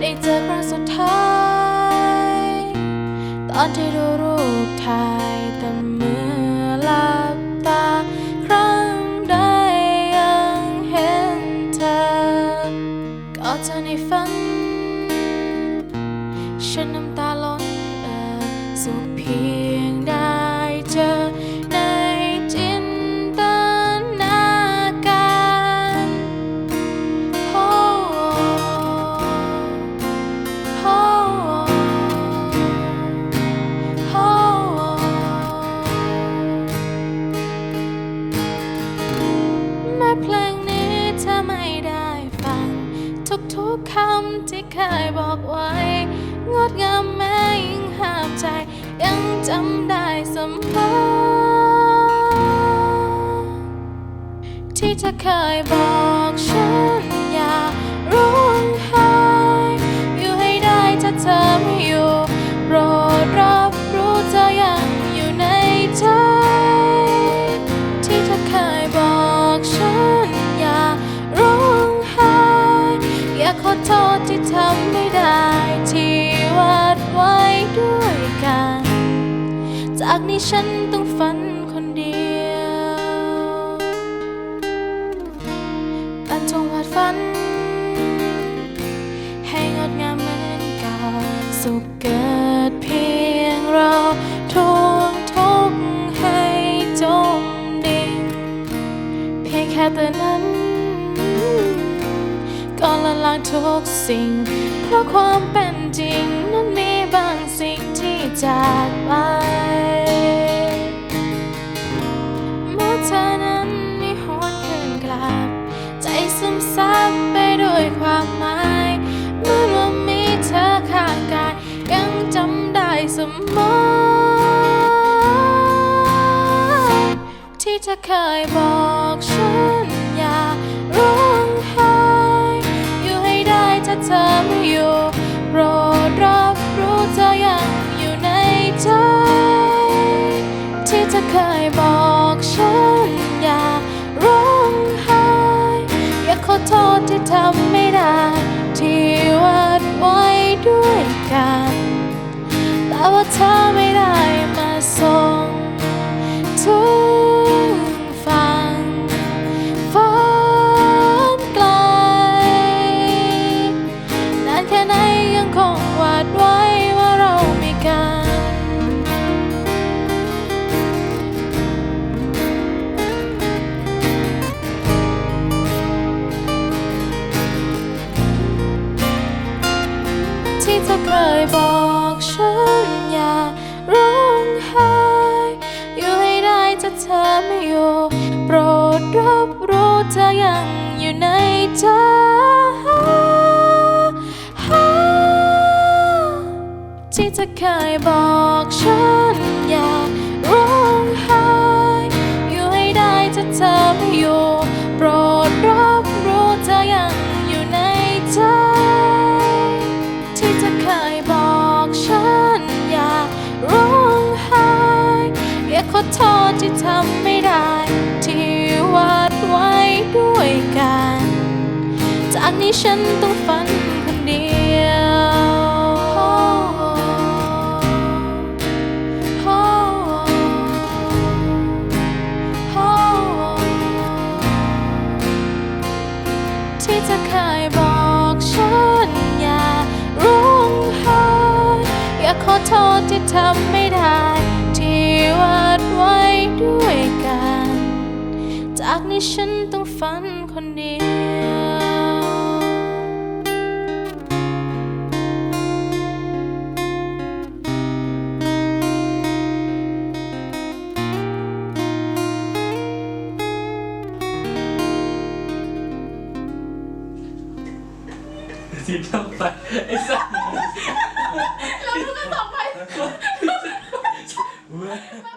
ได้เจอครั้งสุดท้าย ตอนที่ดูรูปถ่ายแต่เมื่อหลับตา ครั้งใดยังเห็นเธอก็เธอในฝัน ฉันน้ำตาล้นเออสุขเพีย จำได้เสมอที่เธอเคยบอกฉันอย่าร้องไห้ากนี้ฉันต้องฝันคนเดียวปันจงวาดฝัน ให้งดงามเหมือนเก่า สุขเกิดเพียงเราทวงทุกให้จมดิ่งเพียงแค่เตือนนั้นก็ละลายทุกสิ่ง เพราะความเป็นจริงนั้นมีบางสิ่งที่จาก ซับไปด้วยความหมาย เมื่อมันมีเธอข้างกาย ยังจำได้เสมอที่เธอเคยบอกฉันอย่าร้องไห้อยู่ให้ได้ถ้าเธอไม่อยู่ แต่ว่าเธอไม่ได้มาส่งถึงฝั่งฝันไกลนานแค่ไหนยังคงวาดไว้ว่าเรามีกัน ที่เธอเคยบอก ฉันอย่าร้องไห้อยู่ให้ได้ถ้าเธอไม่อยู่ โปรดรับรู้เธอยังอยู่ในใจที่เธอเคยบอกฉันอย่า ขอโทษที่ทำไม่ได้ ที่วาดไว้ด้วยกัน จากนี้ฉันต้องฝันคนเดียว ที่เธอเคยบอกฉันอย่าร้องไห้ อย่าขอโทษที่ทำไม่ากนี้ฉันต้องฝันคนเดียวทีมต้องไปไอ้สัสแล้วก็ต่อไปเว้ย